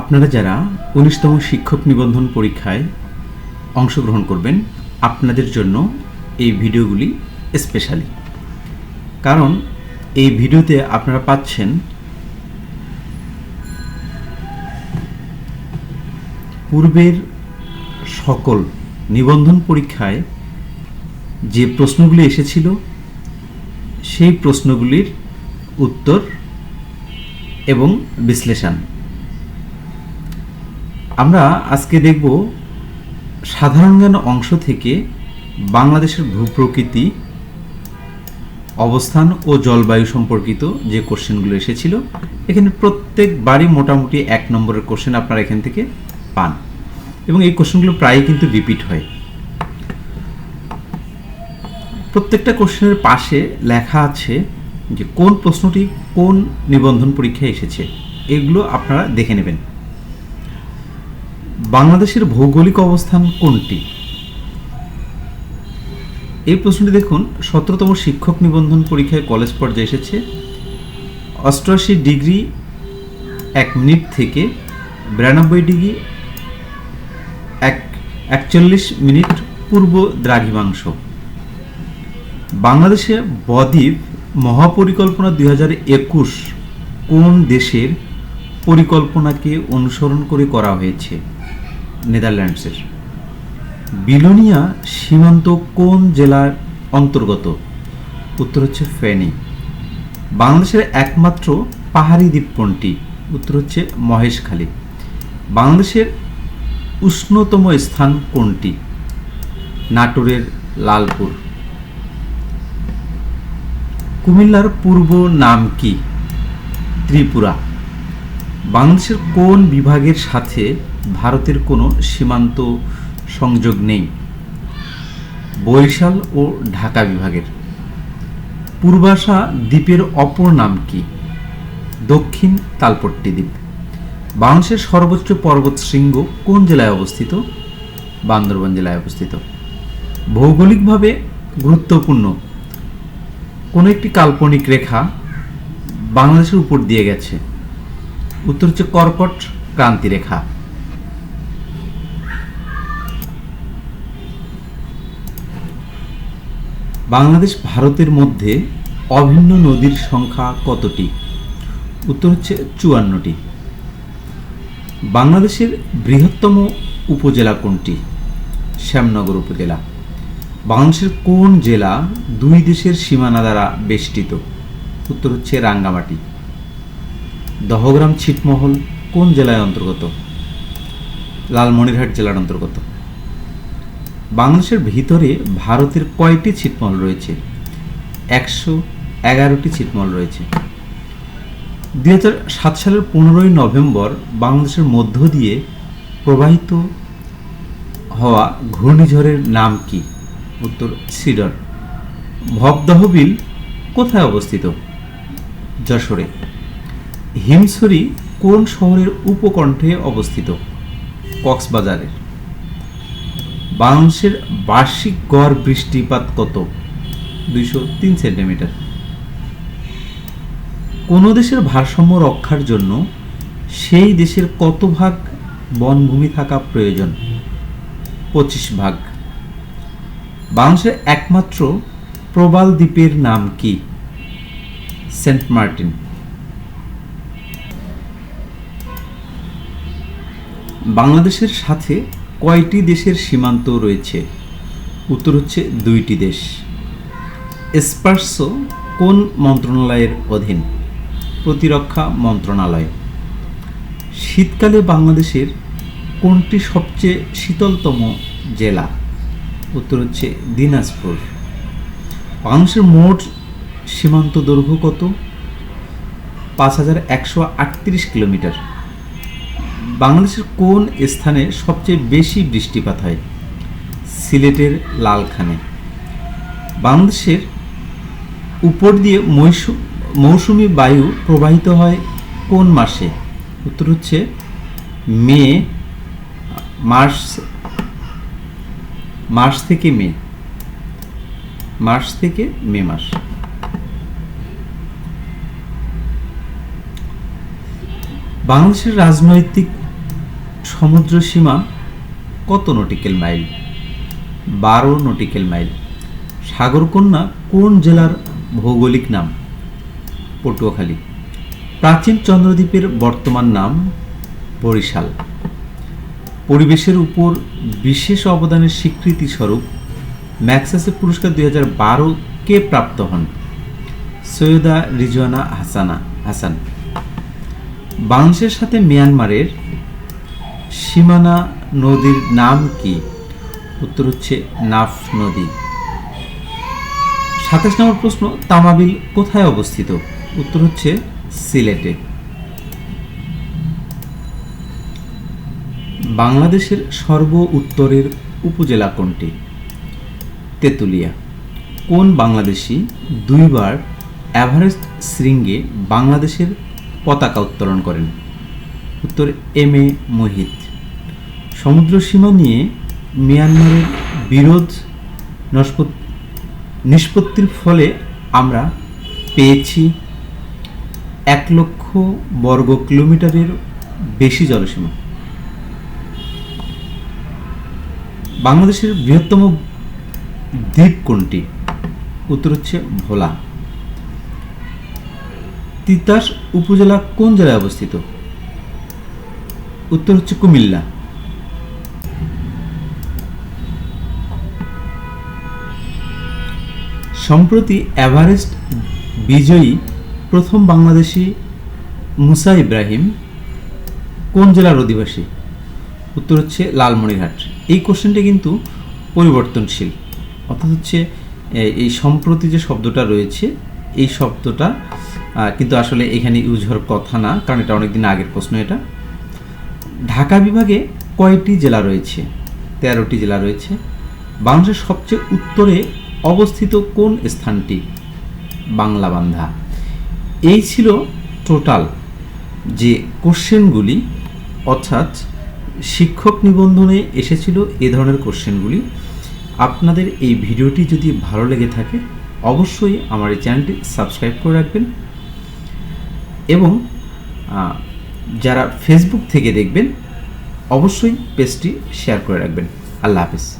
আপনারা যারা উনিশতম শিক্ষক নিবন্ধন পরীক্ষায় অংশগ্রহণ করবেন, আপনাদের জন্য এই ভিডিওগুলি স্পেশালি কারণ এই ভিডিওতে আপনারা পাচ্ছেন পূর্বের সকল নিবন্ধন পরীক্ষায় যে প্রশ্নগুলি এসেছিল, সেই প্রশ্নগুলির উত্তর এবং বিশ্লেষণ। আমরা আজকে দেখব সাধারণ জ্ঞান অংশ থেকে বাংলাদেশের ভূপ্রকৃতি, অবস্থান ও জলবায়ু সম্পর্কিত যে কোশ্চেনগুলো এসেছিল। এখানে প্রত্যেকবারই মোটামুটি এক নম্বরের কোশ্চেন আপনারা এখান থেকে পান। এবং এই কোশ্চেনগুলো প্রায়ই কিন্তু রিপিট হয়। প্রত্যেকটা কোশ্চেনের পাশে লেখা আছে যে কোন প্রশ্নটি কোন নিবন্ধন পরীক্ষায় এসেছে। এগুলো আপনারা দেখে নেবেন। বাংলাদেশের ভৌগোলিক অবস্থান কোনটি? এই প্রশ্নটি দেখুন, সতেরোতম শিক্ষক নিবন্ধন পরীক্ষায় কলেজ পর্যায়ে এসেছে। অষ্টআশি ডিগ্রি এক মিনিট থেকে বিরানব্বই ডিগ্রি এক একচল্লিশ মিনিট পূর্ব দ্রাঘিমাংশ। বাংলাদেশে বদ্বীপ মহাপরিকল্পনা দুই হাজার একুশ কোন দেশের পরিকল্পনাকে অনুসরণ করে করা হয়েছে? নেদারল্যান্ডসের। বিলোনিয়া সীমান্ত কোন জেলার অন্তর্গত? উত্তর হচ্ছে ফেনী। বাংলাদেশের একমাত্র পাহাড়ি দ্বীপ কোনটি উত্তর হচ্ছে মহেশখালী। বাংলাদেশের উষ্ণতম স্থান কোনটি? নাটোরের লালপুর। কুমিল্লার পূর্ব নাম কি? ত্রিপুরা। বাংলাদেশের কোন বিভাগের সাথে ভারতের কোনো সীমান্ত সংযোগ নেই। বরিশাল ও ঢাকা বিভাগের। পূর্বাশা দ্বীপের অপর নাম কি? দক্ষিণ তালপট্টি দ্বীপ। বাংলাদেশের সর্বোচ্চ পর্বত শৃঙ্গ কোন জেলায় অবস্থিত? বান্দরবান জেলায় অবস্থিত। ভৌগোলিকভাবে গুরুত্বপূর্ণ। কোনো একটি কাল্পনিক রেখা বাংলাদেশের উপর দিয়ে গেছে। উত্তর হচ্ছে কর্কট ক্রান্তি রেখা বাংলাদেশ ভারতের মধ্যে অভিন্ন নদীর সংখ্যা কতটি? উত্তর হচ্ছে চুয়ান্নটি। বাংলাদেশের বৃহত্তম উপজেলা কোনটি? শ্যামনগর উপজেলা। বাংলাদেশের কোন জেলা দুই দেশের সীমানা দ্বারা বেষ্টিত? উত্তর হচ্ছে রাঙ্গামাটি। দহগ্রাম ছিটমহল কোন জেলায় অন্তর্গত? লালমনিরহাট জেলার অন্তর্গত। বাংলাদেশের ভিতরে ভারতের কয়টি ছিটমল রয়েছে? একশো এগারোটি ছিটমল রয়েছে। দুই সাত সালের পনেরোই নভেম্বর বাংলাদেশের মধ্য দিয়ে প্রবাহিত হওয়া ঘূর্ণিঝড়ের নাম কি? উত্তর সিডর ভবদহবিল কোথায় অবস্থিত? যশোরে। হিমছড়ি কোন শহরের উপকণ্ঠে অবস্থিত? কক্সবাজারের বাংলাদেশের বার্ষিক গড় বৃষ্টিপাত কত? দুইশো তিন সেন্টিমিটার। কোনো দেশের ভারসাম্য রক্ষার জন্য সেই দেশের কত ভাগ বনভূমি থাকা প্রয়োজন? পঁচিশ ভাগ। বাংলাদেশের একমাত্র প্রবাল দ্বীপের নাম কি? Saint Martin. বাংলাদেশের সাথে কয়টি দেশের সীমান্ত রয়েছে? উত্তর হচ্ছে দুইটি দেশ। স্পার্সো কোন মন্ত্রণালয়ের অধীন? প্রতিরক্ষা মন্ত্রণালয়। শীতকালে বাংলাদেশের কোনটি সবচেয়ে শীতলতম জেলা? উত্তর হচ্ছে দিনাজপুর। বাংলাদেশের মোট সীমান্ত দৈর্ঘ্য কত? পাঁচ হাজার একশো আটত্রিশ কিলোমিটার। বাংলাদেশের কোন স্থানে সবচেয়ে বেশি বৃষ্টিপাত হয়? সিলেটের লালখানে। বাংলাদেশের উপর দিয়ে মৌসু- মৌসুমি বায়ু প্রবাহিত হয় কোন মাসে? উত্তর হচ্ছে মে, মার্চ মার্চ থেকে মে। মার্চ থেকে মে মাস। বাংলাদেশের রাজনৈতিক সমুদ্র সীমা কত নটিক্যাল মাইল বারো নটিক্যাল মাইল সাগরকন্যা কোন জেলার ভৌগোলিক নাম? পটুয়াখালী। প্রাচীন চন্দ্রদ্বীপের বর্তমান নাম বরিশাল। পরিবেশের উপর বিশেষ অবদানের স্বীকৃতি স্বরূপ ম্যাক্সাসে পুরস্কার দুই হাজার বারো কে প্রাপ্ত হন? সৈয়দা রিজওয়ানা হাসানা হাসান। বাংলাদেশের সাথে মিয়ানমারের সীমানা নদীর নাম কি? উত্তর হচ্ছে নাফ নদী। সাতাশ নম্বর প্রশ্ন, তামাবিল কোথায় অবস্থিত? উত্তর হচ্ছে সিলেটে। বাংলাদেশের সর্ব উত্তরের উপজেলা কোনটি? তেঁতুলিয়া। কোন বাংলাদেশি দুইবার এভারেস্ট শৃঙ্গে বাংলাদেশের পতাকা উত্তোলন করেন? উত্তর এম এ মোহিত। সমুদ্র সীমা নিয়ে মিয়ানমারের বিরোধ নিষ্পত্তির ফলে আমরা পেয়েছি এক লক্ষ বর্গ কিলোমিটারের বেশি জলসীমা। বাংলাদেশের বৃহত্তম দ্বীপ কোনটি? উত্তর হচ্ছে ভোলা। তিতাস উপজেলা কোন জেলায় অবস্থিত? উত্তর হচ্ছে কুমিল্লা। সম্প্রতি এভারেস্ট বিজয়ী প্রথম বাংলাদেশি মুসা ইব্রাহিম কোন জেলার অধিবাসী? উত্তর হচ্ছে লালমনিরহাট। এই কোশ্চেনটা কিন্তু পরিবর্তনশীল। অর্থাৎ হচ্ছে এই সম্প্রতি যে শব্দটা রয়েছে, এই শব্দটা কিন্তু আসলে এখানে ইউজ হওয়ার কথা না, কারণ এটা অনেকদিন আগের প্রশ্ন এটা। ঢাকা বিভাগে কয়টি জেলা রয়েছে? তেরোটি জেলা রয়েছে। বাংলাদেশের সবচেয়ে উত্তরে অবস্থিত কোন স্থানটি? বাংলাবান্ধা। এই ছিল টোটাল যে কোশ্চেনগুলি, অর্থাৎ শিক্ষক নিবন্ধনে এসেছিল এ ধরনের কোশ্চেনগুলি। আপনাদের এই ভিডিওটি যদি ভালো লেগে থাকে, অবশ্যই আমার এই চ্যানেলটি সাবস্ক্রাইব করে রাখবেন। এবং যারা ফেসবুক থেকে দেখবেন অবশ্যই পেজটি শেয়ার করে রাখবেন। আল্লাহ হাফিজ।